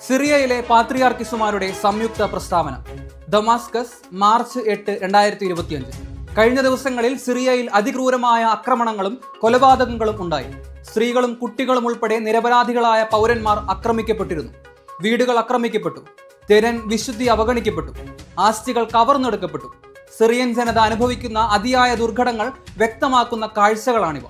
സിറിയയിലെ പാത്രിയാർക്കിസുമാരുടെ സംയുക്ത പ്രസ്താവന. ദമാസ്കസ് മാർച്ച് എട്ട് രണ്ടായിരത്തി ഇരുപത്തിയഞ്ച് കഴിഞ്ഞ ദിവസങ്ങളിൽ സിറിയയിൽ അതിക്രൂരമായ ആക്രമണങ്ങളും കൊലപാതകങ്ങളും ഉണ്ടായി. സ്ത്രീകളും കുട്ടികളും ഉൾപ്പെടെ നിരപരാധികളായ പൗരന്മാർ ആക്രമിക്കപ്പെട്ടിരുന്നു. വീടുകൾ ആക്രമിക്കപ്പെട്ടു. തെരൻ വിശുദ്ധി അവഗണിക്കപ്പെട്ടു. ആസ്തികൾ കവർന്നെടുക്കപ്പെട്ടു. സിറിയൻ ജനത അനുഭവിക്കുന്ന അതിയായ ദുർഘടങ്ങൾ വ്യക്തമാക്കുന്ന കാഴ്ചകളാണിവ.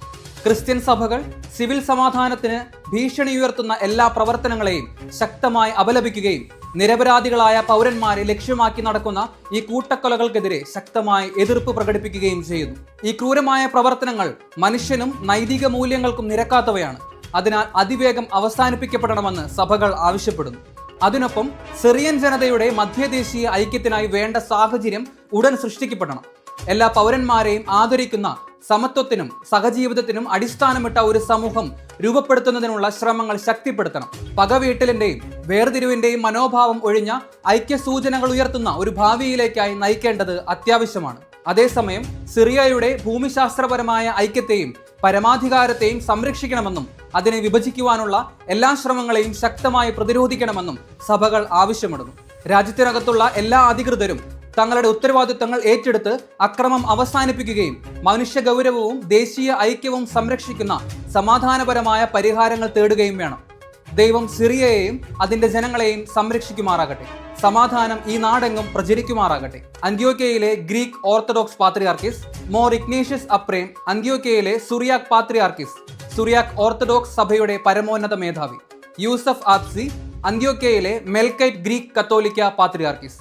ക്രിസ്ത്യൻ സഭകൾ സിവിൽ സമാധാനത്തിന് ഭീഷണി ഉയർത്തുന്ന എല്ലാ പ്രവർത്തനങ്ങളെയും ശക്തമായി അപലപിക്കുകയും നിരപരാധികളായ പൗരന്മാരെ ലക്ഷ്യമാക്കി നടക്കുന്ന ഈ കൂട്ടക്കൊലകൾക്കെതിരെ ശക്തമായി എതിർപ്പ് പ്രകടിപ്പിക്കുകയും ചെയ്യുന്നു. ഈ ക്രൂരമായ പ്രവർത്തനങ്ങൾ മനുഷ്യനും നൈതിക മൂല്യങ്ങൾക്കും നിരക്കാത്തവയാണ്. അതിനാൽ അതിവേഗം അവസാനിപ്പിക്കപ്പെടണമെന്ന് സഭകൾ ആവശ്യപ്പെടുന്നു. അതിനൊപ്പം സിറിയൻ ജനതയുടെ മധ്യദേശീയ ഐക്യത്തിനായി വേണ്ട സാഹചര്യം ഉടൻ സൃഷ്ടിക്കപ്പെടണം. എല്ലാ പൗരന്മാരെയും ആദരിക്കുന്ന സമത്വത്തിനും സഹജീവിതത്തിനും അടിസ്ഥാനമിട്ട ഒരു സമൂഹം രൂപപ്പെടുത്തുന്നതിനുള്ള ശ്രമങ്ങൾ ശക്തിപ്പെടുത്തണം. പകവീട്ടലിന്റെയും വേർതിരിവിന്റെയും മനോഭാവം ഒഴിഞ്ഞ ഐക്യ സൂചനകൾ ഉയർത്തുന്ന ഒരു ഭാവിയിലേക്കായി നയിക്കേണ്ടത് അത്യാവശ്യമാണ്. അതേസമയം സിറിയയുടെ ഭൂമിശാസ്ത്രപരമായ ഐക്യത്തെയും പരമാധികാരത്തെയും സംരക്ഷിക്കണമെന്നും അതിനെ വിഭജിക്കുവാനുള്ള എല്ലാ ശ്രമങ്ങളെയും ശക്തമായി പ്രതിരോധിക്കണമെന്നും സഭകൾ ആവശ്യമിടുന്നു രാജ്യത്തിനകത്തുള്ള എല്ലാ അധികൃതരും തങ്ങളുടെ ഉത്തരവാദിത്തങ്ങൾ ഏറ്റെടുത്ത് അക്രമം അവസാനിപ്പിക്കുകയും മനുഷ്യ ഗൗരവവും ദേശീയ ഐക്യവും സംരക്ഷിക്കുന്ന സമാധാനപരമായ പരിഹാരങ്ങൾ തേടുകയും വേണം. ദൈവം സിറിയയെയും അതിന്റെ ജനങ്ങളെയും സംരക്ഷിക്കുമാറാകട്ടെ. സമാധാനം ഈ നാടെങ്ങും പ്രചരിക്കുമാറാകട്ടെ. അന്ത്യോക്കയിലെ ഗ്രീക്ക് ഓർത്തഡോക്സ് പാത്രിയാർക്കിസ് മോർ ഇഗ്നേഷ്യസ് അപ്രേം അന്ത്യോക്കയിലെ സുറിയാക് പാത്രിയാർക്കിസ് സുറിയാക് ഓർത്തഡോക്സ് സഭയുടെ പരമോന്നത മേധാവി. യൂസഫ് ആപ്സി അന്ത്യോക്കയിലെ മെൽക്കൈറ്റ് ഗ്രീക്ക് കത്തോലിക്ക പാത്രിയാർക്കിസ്.